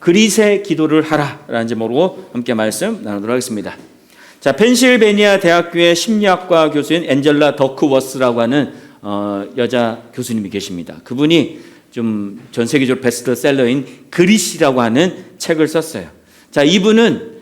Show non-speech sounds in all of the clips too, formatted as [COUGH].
그릿의 기도를 하라라는 제목으로 함께 말씀 나누도록 하겠습니다. 자, 펜실베니아 대학교의 심리학과 교수인 엔젤라 더크워스라고 하는 어, 여자 교수님이 계십니다. 그분이 좀 전 세계적으로 베스트셀러인 그릿이라고 하는 책을 썼어요. 자, 이분은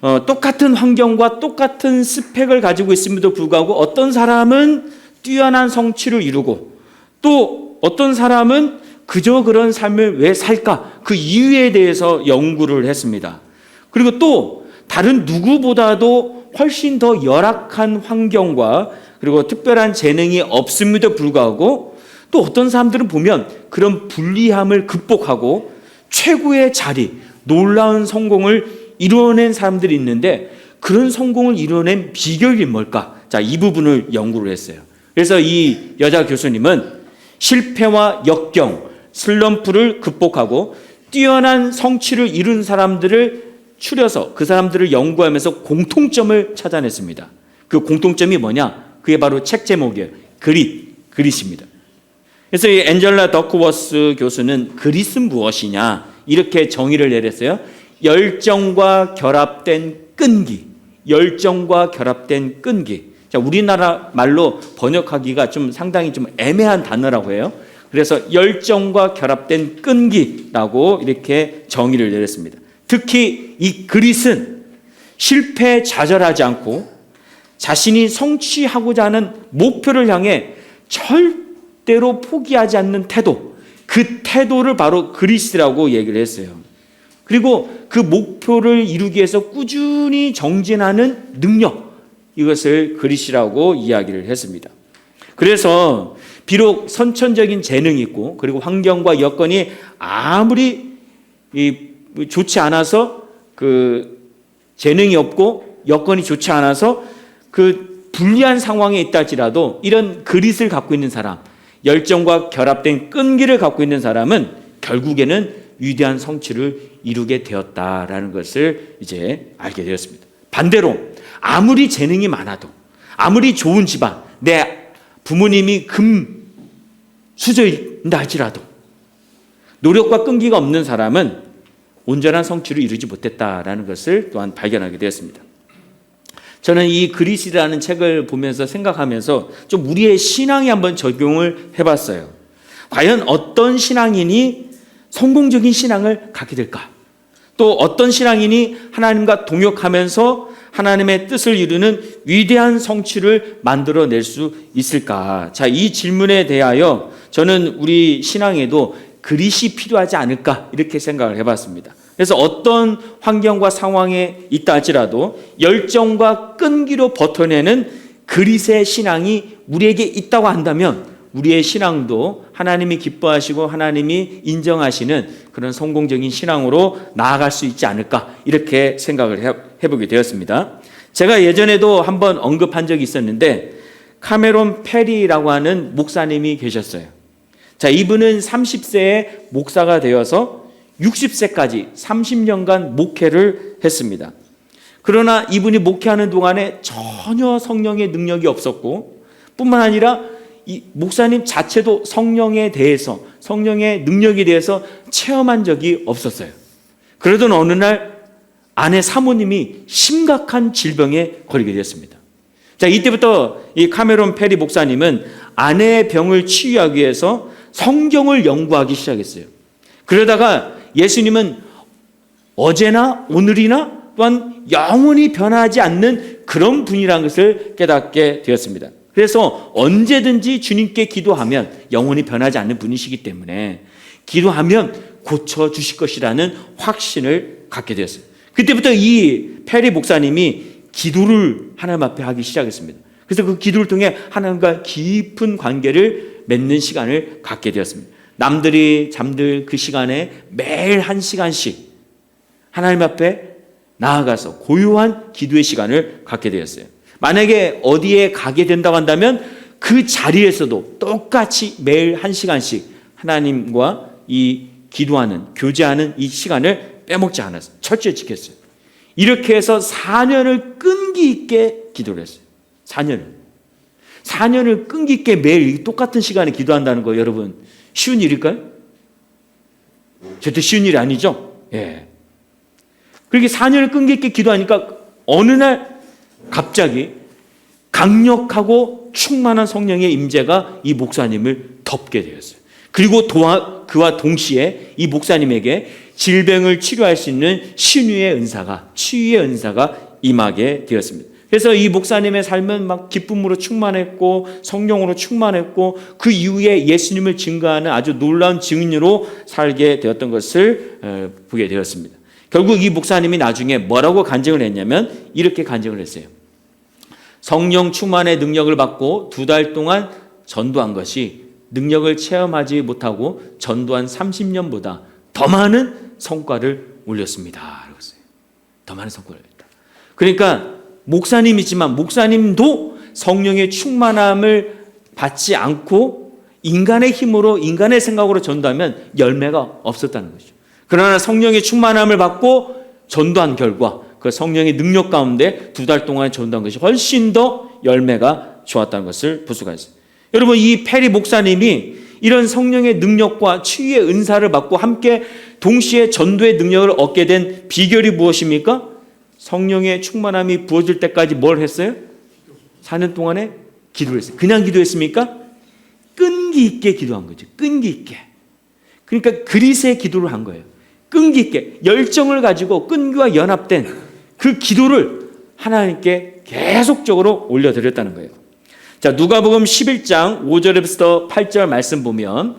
어, 똑같은 환경과 똑같은 스펙을 가지고 있음에도 불구하고 어떤 사람은 뛰어난 성취를 이루고 또 어떤 사람은 그저 그런 삶을 왜 살까? 그 이유에 대해서 연구를 했습니다. 그리고 또 다른 누구보다도 훨씬 더 열악한 환경과 그리고 특별한 재능이 없음에도 불구하고 또 어떤 사람들은 보면 그런 불리함을 극복하고 최고의 자리, 놀라운 성공을 이루어낸 사람들이 있는데 그런 성공을 이루어낸 비결이 뭘까? 자, 이 부분을 연구를 했어요. 그래서 이 여자 교수님은 실패와 역경, 슬럼프를 극복하고 뛰어난 성취를 이룬 사람들을 추려서 그 사람들을 연구하면서 공통점을 찾아냈습니다. 그 공통점이 뭐냐? 그게 바로 책 제목이에요. 그릿, 그릿입니다. 그래서 이 엔젤라 더크워스 교수는 그릿은 무엇이냐? 이렇게 정의를 내렸어요. 열정과 결합된 끈기. 열정과 결합된 끈기. 자, 우리나라 말로 번역하기가 좀 상당히 좀 애매한 단어라고 해요. 그래서 열정과 결합된 끈기라고 이렇게 정의를 내렸습니다. 특히 이 그릿은 실패에 좌절하지 않고 자신이 성취하고자 하는 목표를 향해 절대로 포기하지 않는 태도, 그 태도를 바로 그리스라고 얘기를 했어요. 그리고 그 목표를 이루기 위해서 꾸준히 정진하는 능력, 이것을 그리스라고 이야기를 했습니다. 그래서 비록 선천적인 재능이 있고 그리고 환경과 여건이 아무리 좋지 않아서 그 재능이 없고 여건이 좋지 않아서 그 불리한 상황에 있다 할지라도 이런 그릿을 갖고 있는 사람, 열정과 결합된 끈기를 갖고 있는 사람은 결국에는 위대한 성취를 이루게 되었다라는 것을 이제 알게 되었습니다. 반대로 아무리 재능이 많아도 아무리 좋은 집안, 내 부모님이 금 수저인다 할지라도 노력과 끈기가 없는 사람은 온전한 성취를 이루지 못했다라는 것을 또한 발견하게 되었습니다. 저는 이 그리스라는 책을 보면서 생각하면서 좀 우리의 신앙에 한번 적용을 해봤어요. 과연 어떤 신앙인이 성공적인 신앙을 갖게 될까? 또 어떤 신앙인이 하나님과 동역하면서 하나님의 뜻을 이루는 위대한 성취를 만들어낼 수 있을까? 자, 이 질문에 대하여 저는 우리 신앙에도 그릿이 필요하지 않을까? 이렇게 생각을 해봤습니다. 그래서 어떤 환경과 상황에 있다 할지라도 열정과 끈기로 버텨내는 그릿의 신앙이 우리에게 있다고 한다면 우리의 신앙도 하나님이 기뻐하시고 하나님이 인정하시는 그런 성공적인 신앙으로 나아갈 수 있지 않을까 이렇게 생각을 해보게 되었습니다. 제가 예전에도 한번 언급한 적이 있었는데 카메론 페리라고 하는 목사님이 계셨어요. 자, 이분은 30세에 목사가 되어서 60세까지 30년간 목회를 했습니다. 그러나 이분이 목회하는 동안에 전혀 성령의 능력이 없었고 뿐만 아니라 이 목사님 자체도 성령에 대해서 성령의 능력에 대해서 체험한 적이 없었어요. 그러던 어느 날 아내 사모님이 심각한 질병에 걸리게 되었습니다. 자, 이때부터 이 카메론 페리 목사님은 아내의 병을 치유하기 위해서 성경을 연구하기 시작했어요. 그러다가 예수님은 어제나 오늘이나 또한 영원히 변하지 않는 그런 분이라는 것을 깨닫게 되었습니다. 그래서 언제든지 주님께 기도하면 영원히 변하지 않는 분이시기 때문에 기도하면 고쳐 주실 것이라는 확신을 갖게 되었어요. 그때부터 이 페리 목사님이 기도를 하나님 앞에 하기 시작했습니다. 그래서 그 기도를 통해 하나님과 깊은 관계를 맺는 시간을 갖게 되었습니다. 남들이 잠들 그 시간에 매일 한 시간씩 하나님 앞에 나아가서 고요한 기도의 시간을 갖게 되었어요. 만약에 어디에 가게 된다고 한다면 그 자리에서도 똑같이 매일 한 시간씩 하나님과 이 기도하는, 교제하는 이 시간을 빼먹지 않았어요. 철저히 지켰어요. 이렇게 해서 4년을 끈기 있게 기도를 했어요. 4년을. 4년을 끈기 있게 매일 똑같은 시간에 기도한다는 거 여러분 쉬운 일일까요? 절대 쉬운 일이 아니죠. 예. 그렇게 4년을 끈기 있게 기도하니까 어느 날 갑자기 강력하고 충만한 성령의 임재가 이 목사님을 덮게 되었어요. 그리고 도와, 그와 동시에 이 목사님에게 질병을 치료할 수 있는 신유의 은사가 치유의 은사가 임하게 되었습니다. 그래서 이 목사님의 삶은 막 기쁨으로 충만했고 성령으로 충만했고 그 이후에 예수님을 증거하는 아주 놀라운 증인으로 살게 되었던 것을 어, 보게 되었습니다. 결국 이 목사님이 나중에 뭐라고 간증을 했냐면 이렇게 간증을 했어요. 성령 충만의 능력을 받고 두 달 동안 전도한 것이 능력을 체험하지 못하고 전도한 30년보다 더 많은 성과를 올렸습니다. 더 많은 성과를 올렸다. 그러니까 목사님이지만 목사님도 성령의 충만함을 받지 않고 인간의 힘으로 인간의 생각으로 전도하면 열매가 없었다는 거죠. 그러나 성령의 충만함을 받고 전도한 결과 그 성령의 능력 가운데 두 달 동안 전도한 것이 훨씬 더 열매가 좋았다는 것을 볼 수가 있어요. 여러분 이 페리 목사님이 이런 성령의 능력과 치유의 은사를 받고 함께 동시에 전도의 능력을 얻게 된 비결이 무엇입니까? 성령의 충만함이 부어질 때까지 뭘 했어요? 4년 동안에 기도를 했어요. 그냥 기도했습니까? 끈기 있게 기도한 거죠. 끈기 있게. 그러니까 그리스의 기도를 한 거예요. 끈기 있게 열정을 가지고 끈기와 연합된 그 기도를 하나님께 계속적으로 올려드렸다는 거예요. 자, 누가복음 11장 5절부터 8절 말씀 보면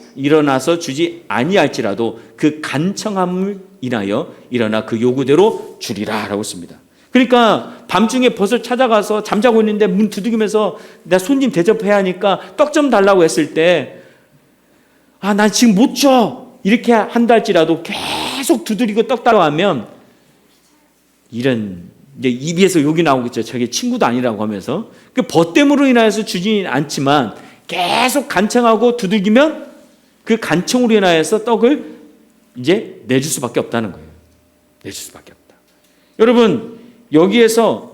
일어나서 주지 아니할지라도 그 간청함을 인하여 일어나 그 요구대로 주리라라고 씁니다. 그러니까 밤중에 벗을 찾아가서 잠자고 있는데 문 두드리면서 내 손님 대접해야 하니까 떡 좀 달라고 했을 때 아, 난 지금 못 줘. 이렇게 한다 할지라도 계속 두드리고 떡 달라고 하면 이런 이제 입에서 욕이 나오겠죠. 저게 친구도 아니라고 하면서 그 벗됨으로 인하여서 주지는 않지만 계속 간청하고 두들기면 그 간청으로 인하여서 떡을 이제 내줄 수밖에 없다는 거예요. 내줄 수밖에 없다. 여러분 여기에서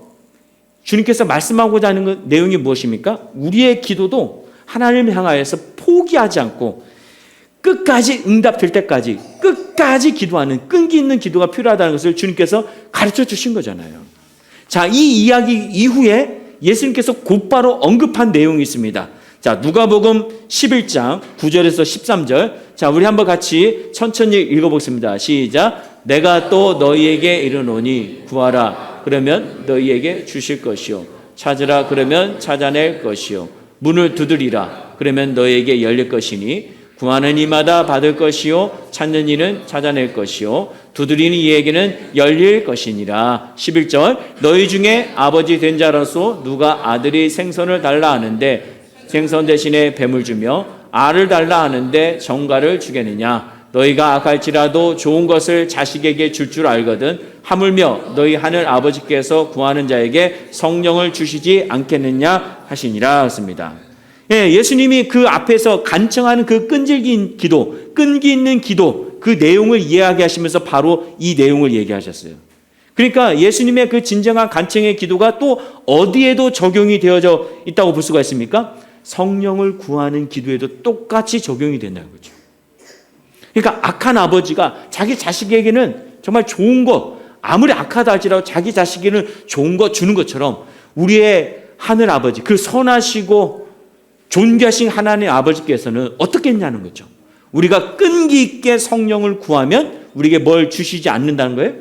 주님께서 말씀하고자 하는 그 내용이 무엇입니까? 우리의 기도도 하나님을 향하여서 포기하지 않고 끝까지 응답될 때까지 끝까지 기도하는 끈기 있는 기도가 필요하다는 것을 주님께서 가르쳐 주신 거잖아요. 자, 이 이야기 이후에 예수님께서 곧바로 언급한 내용이 있습니다. 자, 누가복음 11장 9절에서 13절. 자, 우리 한번 같이 천천히 읽어보겠습니다. 시작. 내가 또 너희에게 이르노니 구하라. 그러면 너희에게 주실 것이요. 찾으라. 그러면 찾아낼 것이요. 문을 두드리라. 그러면 너희에게 열릴 것이니 구하는 이마다 받을 것이요 찾는 이는 찾아낼 것이요 두드리는 이에게는 열릴 것이니라 11절 너희 중에 아버지 된 자로서 누가 아들이 생선을 달라 하는데 생선 대신에 뱀을 주며 알을 달라 하는데 정가를 주겠느냐 너희가 악할지라도 좋은 것을 자식에게 줄줄 알거든 하물며 너희 하늘 아버지께서 구하는 자에게 성령을 주시지 않겠느냐 하시니라 했습니다. 예, 예수님이 그 앞에서 간청하는 그 끈질긴 기도, 끈기 있는 기도, 그 내용을 이해하게 하시면서 바로 이 내용을 얘기하셨어요. 그러니까 예수님의 그 진정한 간청의 기도가 또 어디에도 적용이 되어져 있다고 볼 수가 있습니까? 성령을 구하는 기도에도 똑같이 적용이 된다는 거죠. 그러니까 악한 아버지가 자기 자식에게는 정말 좋은 것, 아무리 악하다 할지라도 자기 자식에게는 좋은 것 주는 것처럼 우리의 하늘 아버지, 그 선하시고 존귀하신 하나님 아버지께서는 어떻게 했냐는 거죠. 우리가 끈기 있게 성령을 구하면 우리에게 뭘 주시지 않는다는 거예요?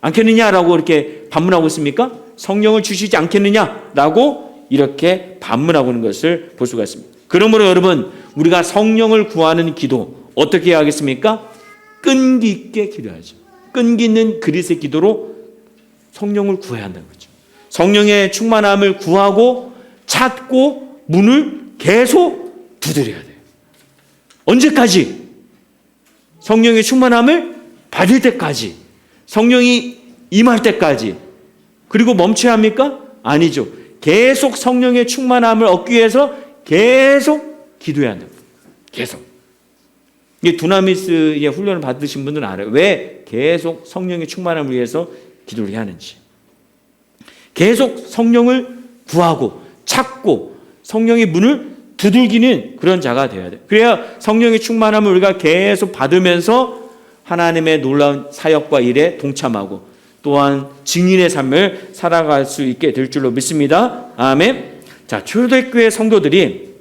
않겠느냐라고 이렇게 반문하고 있습니까? 성령을 주시지 않겠느냐라고 이렇게 반문하고 있는 것을 볼 수가 있습니다. 그러므로 여러분, 우리가 성령을 구하는 기도 어떻게 해야 하겠습니까? 끈기 있게 기도하죠. 끈기 있는 그리스의 기도로 성령을 구해야 한다는 거죠. 성령의 충만함을 구하고 찾고 문을 계속 두드려야 돼요. 언제까지? 성령의 충만함을 받을 때까지. 성령이 임할 때까지. 그리고 멈춰야 합니까? 아니죠. 계속 성령의 충만함을 얻기 위해서 계속 기도해야 한다. 계속. 이게 두나미스의 훈련을 받으신 분들은 알아요. 왜 계속 성령의 충만함을 위해서 기도를 해야 하는지. 계속 성령을 구하고 찾고 성령의 문을 두들기는 그런 자가 되어야 돼. 그래야 성령의 충만함을 우리가 계속 받으면서 하나님의 놀라운 사역과 일에 동참하고 또한 증인의 삶을 살아갈 수 있게 될 줄로 믿습니다. 아멘. 자, 초대교회 성도들이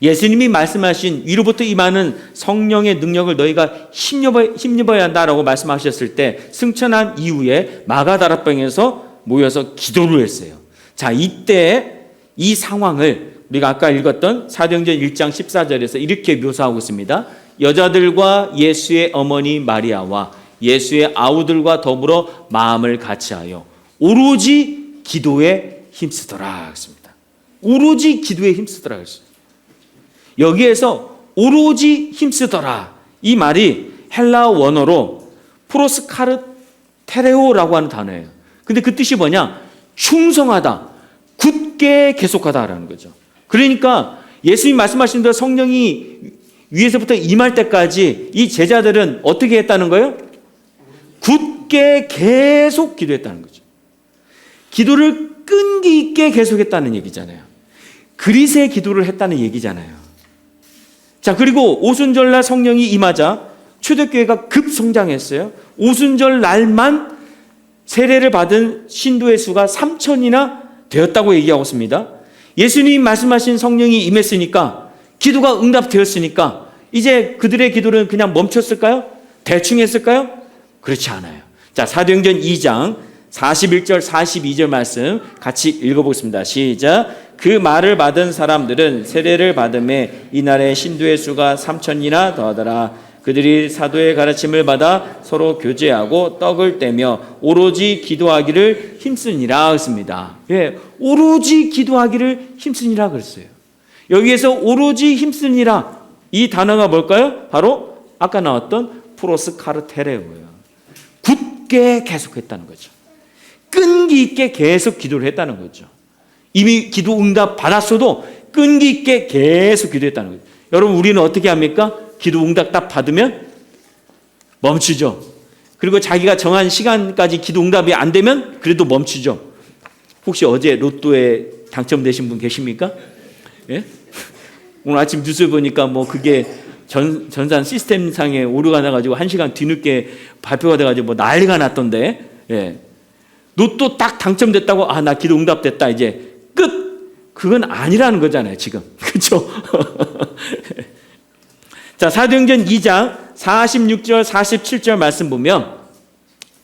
예수님이 말씀하신 위로부터 임하는 성령의 능력을 너희가 힘입어, 힘입어야 한다라고 말씀하셨을 때 승천한 이후에 마가다락방에서 모여서 기도를 했어요. 자, 이때 이 상황을 우리가 아까 읽었던 사도행전 1장 14절에서 이렇게 묘사하고 있습니다. 여자들과 예수의 어머니 마리아와 예수의 아우들과 더불어 마음을 같이하여 오로지 기도에 힘쓰더라 했습니다. 오로지 기도에 힘쓰더라 했어요. 여기에서 오로지 힘쓰더라 이 말이 헬라 원어로 프로스카르 테레오라고 하는 단어예요. 근데 그 뜻이 뭐냐? 충성하다, 굳게 계속하다라는 거죠. 그러니까 예수님 말씀하신 대로 성령이 위에서부터 임할 때까지 이 제자들은 어떻게 했다는 거예요? 굳게 계속 기도했다는 거죠. 기도를 끈기 있게 계속했다는 얘기잖아요. 그리스의 기도를 했다는 얘기잖아요. 자, 그리고 오순절날 성령이 임하자 초대교회가 급성장했어요. 오순절 날만 세례를 받은 신도의 수가 3천이나 되었다고 얘기하고 있습니다. 예수님 말씀하신 성령이 임했으니까 기도가 응답되었으니까 이제 그들의 기도는 그냥 멈췄을까요? 대충 했을까요? 그렇지 않아요. 자, 사도행전 2장 41절 42절 말씀 같이 읽어보겠습니다. 시작. 그 말을 받은 사람들은 세례를 받음에 이날의 신도의 수가 3천이나 더하더라. 그들이 사도의 가르침을 받아 서로 교제하고 떡을 떼며 오로지 기도하기를 힘쓰니라 했습니다. 예, 오로지 기도하기를 힘쓰니라 그랬어요. 여기에서 오로지 힘쓰니라 이 단어가 뭘까요? 바로 아까 나왔던 프로스 카르테레오예요. 굳게 계속했다는 거죠. 끈기 있게 계속 기도를 했다는 거죠. 이미 기도 응답 받았어도 끈기 있게 계속 기도했다는 거죠. 여러분 우리는 어떻게 합니까? 기도 응답 딱 받으면 멈추죠. 그리고 자기가 정한 시간까지 기도 응답이 안 되면 그래도 멈추죠. 혹시 어제 로또에 당첨되신 분 계십니까? 예? [LAUGHS] 오늘 아침 뉴스 보니까 뭐 그게 전, 전산 시스템상에 오류가 나가지고 한 시간 뒤늦게 발표가 돼가지고 뭐 난리가 났던데, 예. 로또 딱 당첨됐다고, 아, 나 기도 응답됐다, 이제 끝! 그건 아니라는 거잖아요, 지금. [LAUGHS] 그쵸? [LAUGHS] 자, 사도행전 2장 46절, 47절 말씀 보면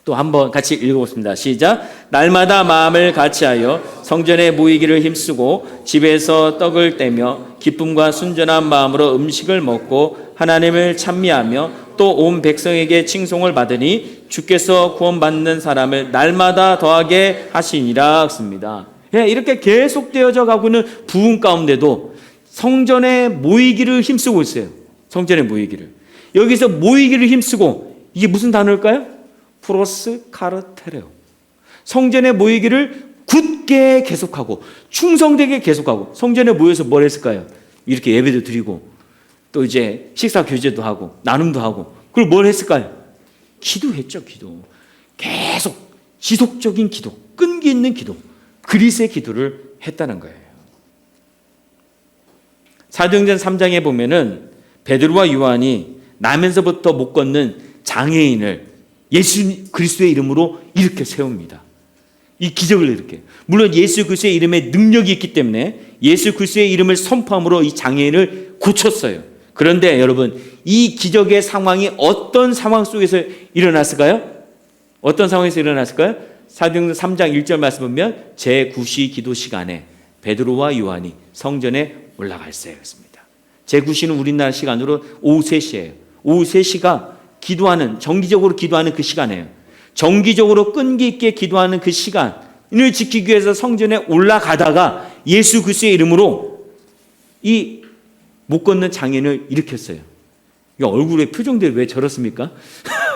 또 한번 같이 읽어보겠습니다. 시작. 날마다 마음을 같이하여 성전에 모이기를 힘쓰고 집에서 떡을 떼며 기쁨과 순전한 마음으로 음식을 먹고 하나님을 찬미하며 또 온 백성에게 칭송을 받으니 주께서 구원받는 사람을 날마다 더하게 하시니라 습니다 예, 이렇게 계속되어져 가고는 부흥 가운데도 성전에 모이기를 힘쓰고 있어요. 성전에 모이기를. 여기서 모이기를 힘쓰고 이게 무슨 단어일까요? 프로스 카르테레오. 성전에 모이기를 굳게 계속하고 충성되게 계속하고 성전에 모여서 뭘 했을까요? 이렇게 예배도 드리고 또 이제 식사 교제도 하고 나눔도 하고 그리고 뭘 했을까요? 기도했죠, 기도. 계속 지속적인 기도, 끈기 있는 기도, 그리스의 기도를 했다는 거예요. 사도행전 3장에 보면은 베드로와 요한이 나면서부터 못 걷는 장애인을 예수 그리스도의 이름으로 이렇게 세웁니다. 이 기적을 이렇게. 물론 예수 그리스도의 이름에 능력이 있기 때문에 예수 그리스도의 이름을 선포함으로 이 장애인을 고쳤어요. 그런데 여러분, 이 기적의 상황이 어떤 상황 속에서 일어났을까요? 어떤 상황에서 일어났을까요? 사도행전 3장 1절 말씀 보면 제9시 기도 시간에 베드로와 요한이 성전에 올라갈세였습니다. 제9시는 우리나라 시간으로 오후 3시예요. 오후 3시가 기도하는 정기적으로 기도하는 그 시간이에요. 정기적으로 끈기 있게 기도하는 그 시간을 지키기 위해서 성전에 올라가다가 예수 그리스도의 이름으로 이 못 걷는 장애인을 일으켰어요. 이 얼굴의 표정들이 왜 저렇습니까?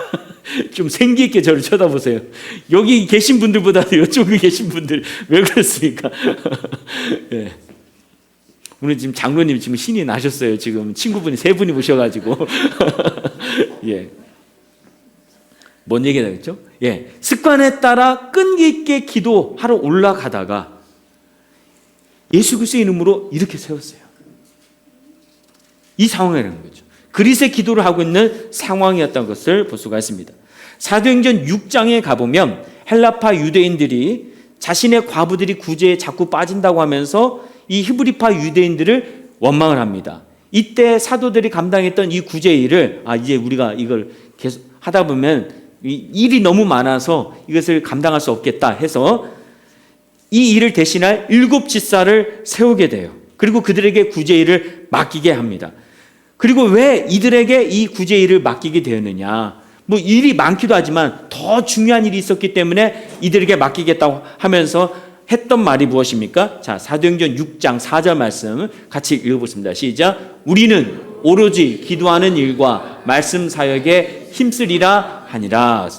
[LAUGHS] 좀 생기 있게 저를 쳐다보세요. 여기 계신 분들보다도 이쪽에 계신 분들 왜 그렇습니까? [LAUGHS] 예. 오늘 지금 장로님 지금 신이 나셨어요. 지금 친구분이 세 분이 오셔가지고 [LAUGHS] 예. 뭔 얘기가 되겠죠? 예. 습관에 따라 끈기 있게 기도하러 올라가다가 예수 그리스도의 이름으로 이렇게 세웠어요. 이 상황이라는 거죠. 그리스의 기도를 하고 있는 상황이었던 것을 볼 수가 있습니다. 사도행전 6장에 가보면 헬라파 유대인들이 자신의 과부들이 구제에 자꾸 빠진다고 하면서 이 히브리파 유대인들을 원망을 합니다. 이때 사도들이 감당했던 이 구제 일을 아 이제 우리가 이걸 계속 하다 보면 이 일이 너무 많아서 이것을 감당할 수 없겠다 해서 이 일을 대신할 일곱 집사를 세우게 돼요. 그리고 그들에게 구제 일을 맡기게 합니다. 그리고 왜 이들에게 이 구제 일을 맡기게 되었느냐? 뭐 일이 많기도 하지만 더 중요한 일이 있었기 때문에 이들에게 맡기겠다고 하면서 했던 말이 무엇입니까? 자, 사도행전 6장 4절 말씀 같이 읽어보겠습니다. 시작. 우리는 오로지 기도하는 일과 말씀 사역에 힘쓰리라 하니라.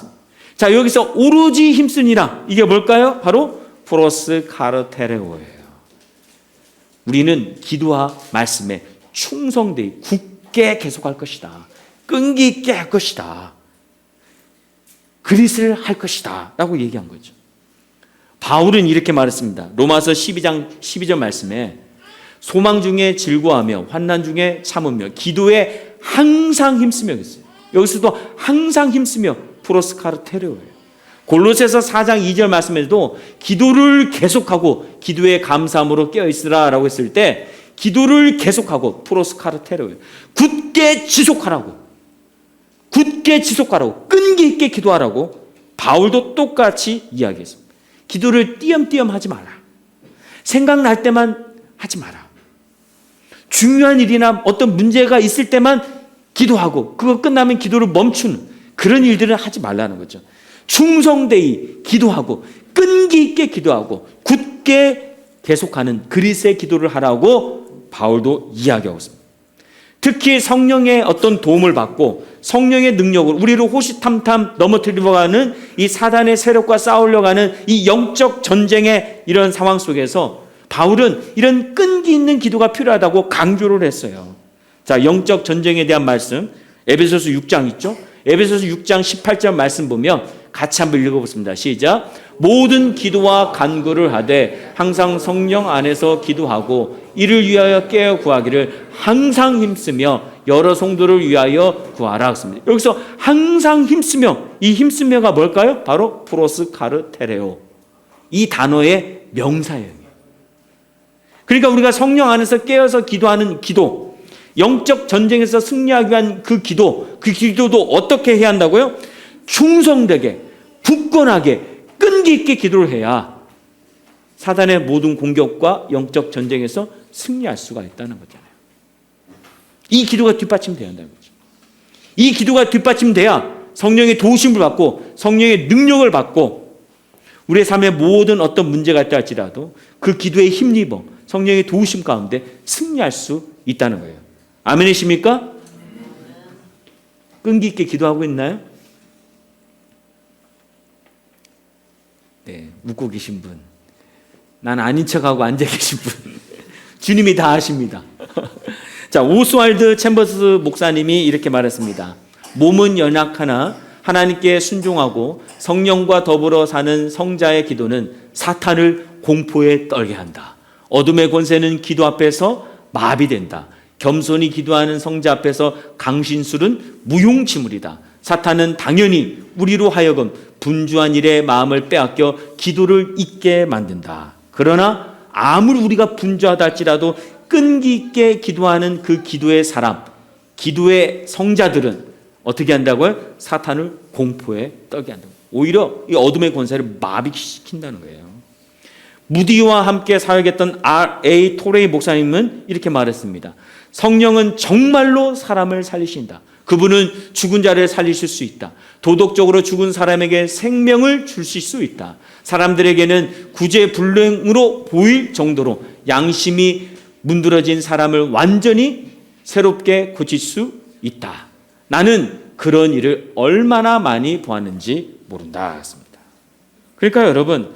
자, 여기서 오로지 힘쓰니라. 이게 뭘까요? 바로 프로스 카르테레오예요. 우리는 기도와 말씀에 충성되이 굳게 계속할 것이다. 끈기 있게 할 것이다. 그리스를 할 것이다. 라고 얘기한 거죠. 바울은 이렇게 말했습니다. 로마서 12장 12절 말씀에 소망 중에 즐거워하며 환난 중에 참으며 기도에 항상 힘쓰며 있어요. 여기서도 항상 힘쓰며 프로스카르테르예요. 골로새서 4장 2절 말씀에도 기도를 계속하고 기도에 감사함으로 깨어 있으라라고 했을 때 기도를 계속하고 프로스카르테르예요. 굳게 지속하라고. 굳게 지속하라고. 끈기 있게 기도하라고 바울도 똑같이 이야기했습니다. 기도를 띄엄띄엄 하지 마라. 생각날 때만 하지 마라. 중요한 일이나 어떤 문제가 있을 때만 기도하고 그거 끝나면 기도를 멈추는 그런 일들은 하지 말라는 거죠. 충성되이 기도하고 끈기 있게 기도하고 굳게 계속하는 그리스의 기도를 하라고 바울도 이야기하고 있습니다. 특히 성령의 어떤 도움을 받고 성령의 능력을 우리를 호시탐탐 넘어뜨리려 가는 이 사단의 세력과 싸우려 가는 이 영적 전쟁의 이런 상황 속에서 바울은 이런 끈기 있는 기도가 필요하다고 강조를 했어요. 자, 영적 전쟁에 대한 말씀 에베소서 6장 있죠? 에베소서 6장 18절 말씀 보면 같이 한번 읽어보겠습니다. 시작. 모든 기도와 간구를 하되 항상 성령 안에서 기도하고 이를 위하여 깨어 구하기를 항상 힘쓰며 여러 성도를 위하여 구하라 했습니다. 여기서 항상 힘쓰며 이 힘쓰며가 뭘까요? 바로 프로스 카르테레오. 이 단어의 명사예요. 그러니까 우리가 성령 안에서 깨어서 기도하는 기도, 영적 전쟁에서 승리하기 위한 그 기도, 그 기도도 어떻게 해야 한다고요? 충성되게, 굳건하게, 끈기 있게 기도를 해야 사단의 모든 공격과 영적 전쟁에서 승리할 수가 있다는 거잖아요. 이 기도가 뒷받침돼야 한다는 거죠. 이 기도가 뒷받침돼야 성령의 도우심을 받고 성령의 능력을 받고 우리의 삶의 모든 어떤 문제가 있다 할지라도 그 기도에 힘입어 성령의 도우심 가운데 승리할 수 있다는 거예요. 아멘이십니까? 끈기 있게 기도하고 있나요? 네, 웃고 계신 분. 난 아닌 척하고 앉아 계신 분. [LAUGHS] 주님이 다 아십니다. 자, 오스왈드 챔버스 목사님이 이렇게 말했습니다. 몸은 연약하나 하나님께 순종하고 성령과 더불어 사는 성자의 기도는 사탄을 공포에 떨게 한다. 어둠의 권세는 기도 앞에서 마비된다. 겸손히 기도하는 성자 앞에서 강신술은 무용지물이다. 사탄은 당연히 우리로 하여금 분주한 일에 마음을 빼앗겨 기도를 잊게 만든다. 그러나 아무리 우리가 분주하다 할지라도 끈기 있게 기도하는 그 기도의 사람, 기도의 성자들은 어떻게 한다고요? 사탄을 공포에 떨게 한다. 오히려 이 어둠의 권세를 마비시킨다는 거예요. 무디와 함께 사역했던 R.A. 토레이 목사님은 이렇게 말했습니다. 성령은 정말로 사람을 살리신다. 그분은 죽은 자를 살리실 수 있다. 도덕적으로 죽은 사람에게 생명을 주실 수 있다. 사람들에게는 구제불능으로 보일 정도로 양심이 문드러진 사람을 완전히 새롭게 고칠 수 있다. 나는 그런 일을 얼마나 많이 보았는지 모른다. 그러니까 여러분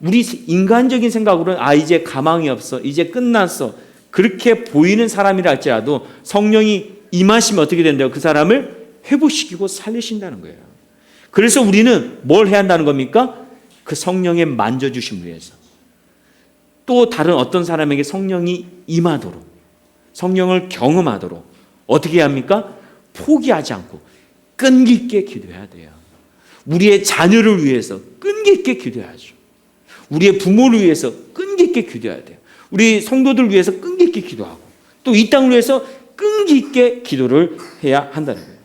우리 인간적인 생각으로는 아 이제 가망이 없어 이제 끝났어 그렇게 보이는 사람이라 할지라도 성령이 임하시면 어떻게 된대요? 그 사람을 회복시키고 살리신다는 거예요. 그래서 우리는 뭘 해야 한다는 겁니까? 그 성령의 만져주심을 위해서 또 다른 어떤 사람에게 성령이 임하도록 성령을 경험하도록 어떻게 합니까? 포기하지 않고 끈기 있게 기도해야 돼요. 우리의 자녀를 위해서 끈기 있게 기도해야죠. 우리의 부모를 위해서 끈기 있게 기도해야 돼요. 우리 성도들 위해서 끈기 있게 기도하고 또 이 땅을 위해서 끈기 있게 기도를 해야 한다는 거예요.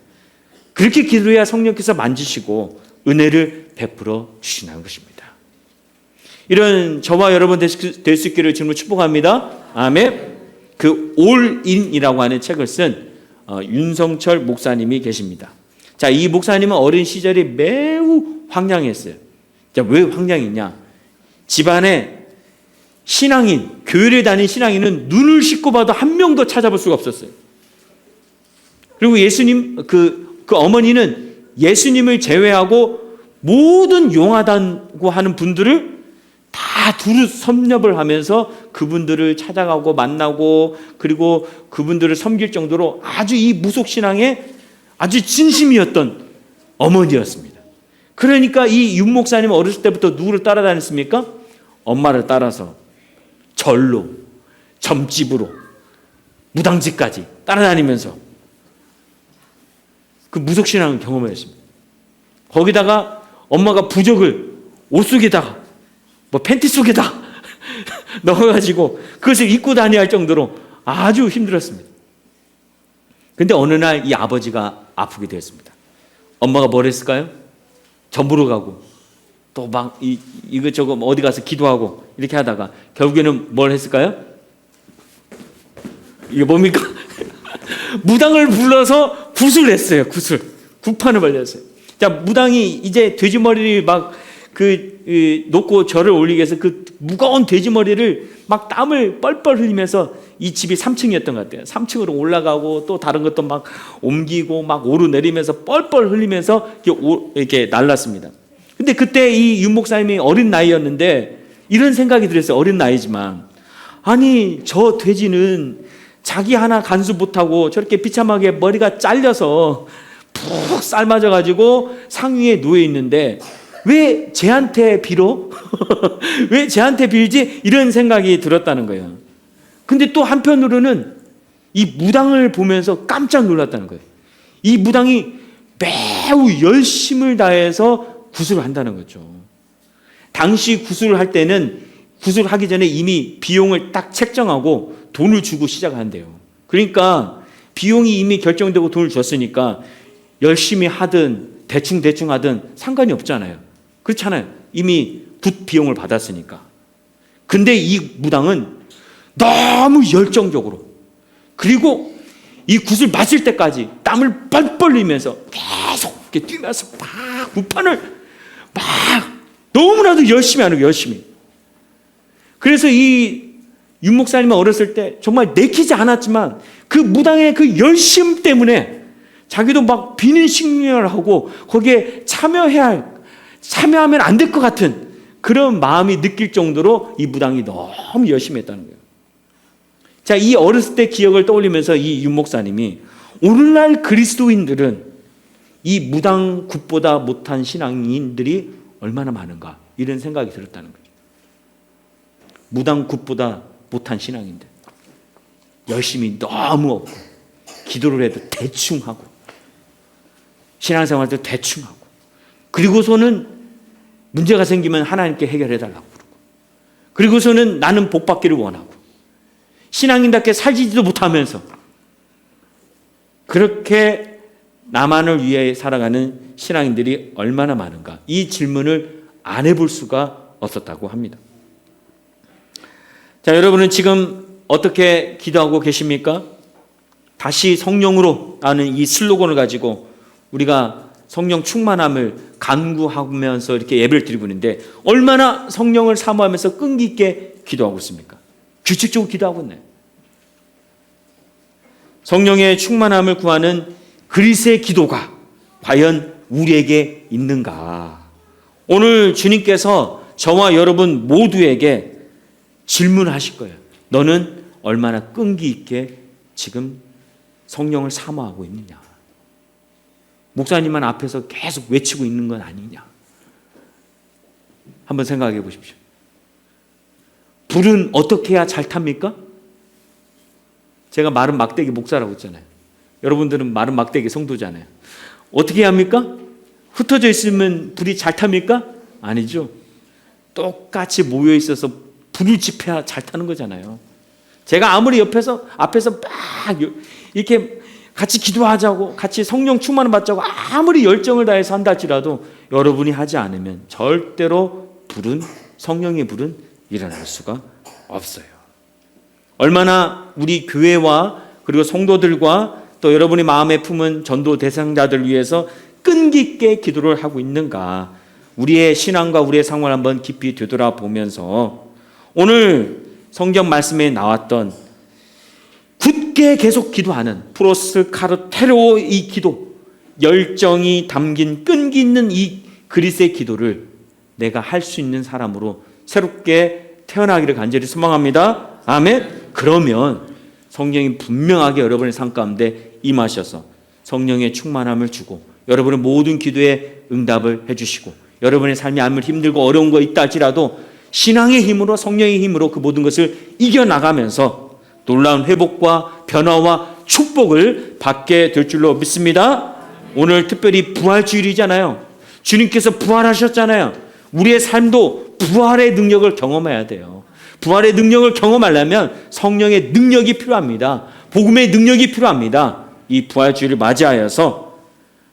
그렇게 기도해야 성령께서 만지시고 은혜를 베풀어 주시는 것입니다. 이런 저와 여러분 될 수 있기를 주님으로 축복합니다. 아멘. 그 올인이라고 하는 책을 쓴 어, 윤성철 목사님이 계십니다. 자, 이 목사님은 어린 시절이 매우 황량했어요. 자, 왜 황량했냐? 집안에 신앙인, 교회를 다닌 신앙인은 눈을 씻고 봐도 한 명도 찾아볼 수가 없었어요. 그리고 예수님, 그, 그 어머니는 예수님을 제외하고 모든 용하다고 하는 분들을 다 두루 섭렵을 하면서 그분들을 찾아가고 만나고 그리고 그분들을 섬길 정도로 아주 이 무속신앙에 아주 진심이었던 어머니였습니다. 그러니까 이 윤 목사님 어렸을 때부터 누구를 따라다녔습니까? 엄마를 따라서 절로, 점집으로, 무당집까지 따라다니면서 그 무속신앙을 경험을 했습니다. 거기다가 엄마가 부적을 옷 속에다가 뭐 팬티 속에다 [LAUGHS] 넣어가지고 그것을 입고 다녀야 할 정도로 아주 힘들었습니다. 근데 어느 날 이 아버지가 아프게 되었습니다. 엄마가 뭘 했을까요? 전부로 가고 또 막 이것저것 어디 가서 기도하고 이렇게 하다가 결국에는 뭘 했을까요? 이게 뭡니까? [LAUGHS] 무당을 불러서 굿을 냈어요. 굿을 굿판을 벌렸어요. 자 무당이 이제 돼지 머리를 막그 그, 놓고 절을 올리기 위해서 그 무거운 돼지 머리를 막 땀을 뻘뻘 흘리면서 이 집이 3층이었던 것 같아요. 3층으로 올라가고 또 다른 것도 막 옮기고 막 오르내리면서 뻘뻘 흘리면서 이렇게, 날랐습니다. 근데 그때 이 윤 목사님이 어린 나이였는데 이런 생각이 들었어요. 어린 나이지만. 아니, 저 돼지는 자기 하나 간수 못하고 저렇게 비참하게 머리가 잘려서 푹 삶아져가지고 상위에 누워 있는데 왜 쟤한테 빌어? [LAUGHS] 왜 쟤한테 빌지? 이런 생각이 들었다는 거예요. 근데 또 한편으로는 이 무당을 보면서 깜짝 놀랐다는 거예요. 이 무당이 매우 열심을 다해서 구슬을 한다는 거죠. 당시 구슬을 할 때는 구슬을 하기 전에 이미 비용을 딱 책정하고 돈을 주고 시작한대요. 그러니까 비용이 이미 결정되고 돈을 줬으니까 열심히 하든 대충 대충 하든 상관이 없잖아요. 그렇잖아요. 이미 굿 비용을 받았으니까. 근데 이 무당은 너무 열정적으로 그리고 이 굿을 맞을 때까지 땀을 뻘뻘 흘리면서 계속 이렇게 뛰면서 막 굿판을 막 너무나도 열심히 하는 거예요. 열심히. 그래서 이 윤 목사님은 어렸을 때 정말 내키지 않았지만 그 무당의 그 열심 때문에 자기도 막 비는 식량을 하고 거기에 참여해야 할 참여하면 안 될 것 같은 그런 마음이 느낄 정도로 이 무당이 너무 열심히 했다는 거예요. 자, 이 어렸을 때 기억을 떠올리면서 이 윤 목사님이 오늘날 그리스도인들은 이 무당 굿보다 못한 신앙인들이 얼마나 많은가 이런 생각이 들었다는 거죠. 무당 굿보다 못한 신앙인들 열심히 너무 없고 기도를 해도 대충 하고 신앙생활도 대충 하고 그리고서는 문제가 생기면 하나님께 해결해 달라고 그러고 그리고서는 나는 복 받기를 원하고 신앙인답게 살지도 못하면서 그렇게 나만을 위해 살아가는 신앙인들이 얼마나 많은가 이 질문을 안 해볼 수가 없었다고 합니다. 자, 여러분은 지금 어떻게 기도하고 계십니까? 다시 성령으로 라는 이 슬로건을 가지고 우리가 성령 충만함을 간구하면서 이렇게 예배를 드리고 있는데 얼마나 성령을 사모하면서 끈기 있게 기도하고 있습니까? 규칙적으로 기도하고 있네. 성령의 충만함을 구하는 그리스의 기도가 과연 우리에게 있는가? 오늘 주님께서 저와 여러분 모두에게 질문하실 거예요. 너는 얼마나 끈기 있게 지금 성령을 사모하고 있느냐? 목사님만 앞에서 계속 외치고 있는 건 아니냐? 한번 생각해 보십시오. 불은 어떻게 해야 잘 탑니까? 제가 마른 막대기 목사라고 했잖아요. 여러분들은 마른 막대기 성도잖아요. 어떻게 합니까? 흩어져 있으면 불이 잘 탑니까? 아니죠. 똑같이 모여 있어서 불을 지펴야 잘 타는 거잖아요. 제가 아무리 옆에서 앞에서 막 이렇게 같이 기도하자고 같이 성령 충만을 받자고 아무리 열정을 다해서 한다 할지라도 여러분이 하지 않으면 절대로 불은 성령의 불은 일어날 수가 없어요. 얼마나 우리 교회와 그리고 성도들과 또 여러분이 마음에 품은 전도 대상자들 위해서 끈기 있게 기도를 하고 있는가 우리의 신앙과 우리의 상황을 한번 깊이 되돌아보면서 오늘 성경 말씀에 나왔던 굳게 계속 기도하는 프로스 카르테로 이 기도 열정이 담긴 끈기 있는 이 그리스의 기도를 내가 할 수 있는 사람으로 새롭게 태어나기를 간절히 소망합니다. 아멘. 그러면 성령이 분명하게 여러분의 삶 가운데 임하셔서 성령의 충만함을 주고 여러분의 모든 기도에 응답을 해주시고 여러분의 삶이 아무리 힘들고 어려운 거 있다 할지라도 신앙의 힘으로 성령의 힘으로 그 모든 것을 이겨나가면서 놀라운 회복과 변화와 축복을 받게 될 줄로 믿습니다. 오늘 특별히 부활주일이잖아요. 주님께서 부활하셨잖아요. 우리의 삶도 부활의 능력을 경험해야 돼요. 부활의 능력을 경험하려면 성령의 능력이 필요합니다. 복음의 능력이 필요합니다. 이 부활주의를 맞이하여서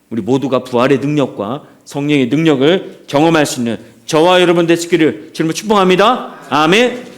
우리 모두가 부활의 능력과 성령의 능력을 경험할 수 있는 저와 여러분 되시기를 주님을 축복합니다. 아멘.